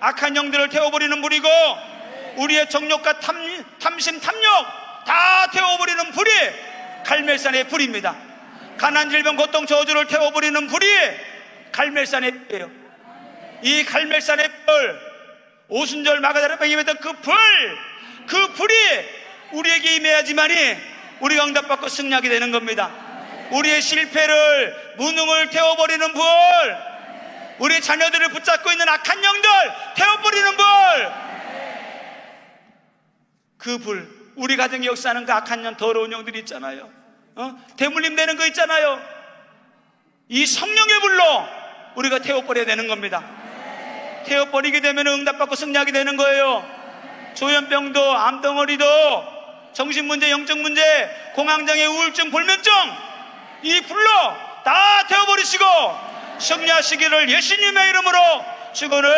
악한 영들을 태워버리는 불이고 우리의 정욕과 탐, 탐심 탐욕 다 태워버리는 불이 갈멜산의 불입니다. 가난 질병 고통 저주를 태워버리는 불이 갈멜산의 불이에요. 이 갈멜산의 불 오순절 마가다라병 임했던 그 불, 그 불이 우리에게 임해야지만이 우리가 응답받고 승리하게 되는 겁니다. 우리의 실패를 무능을 태워버리는 불 우리 자녀들을 붙잡고 있는 악한 영들 태워버리는 불. 그 불, 우리 가정에 역사하는 그 악한 년 더러운 영들이 있잖아요. 어? 대물림 되는 거 있잖아요. 이 성령의 불로 우리가 태워버려야 되는 겁니다. 태워버리게 되면 응답받고 승리하게 되는 거예요. 조현병도, 암덩어리도, 정신문제, 영적문제, 공황장애, 우울증, 불면증, 이 불로 다 태워버리시고 승리하시기를 예수님의 이름으로 축원을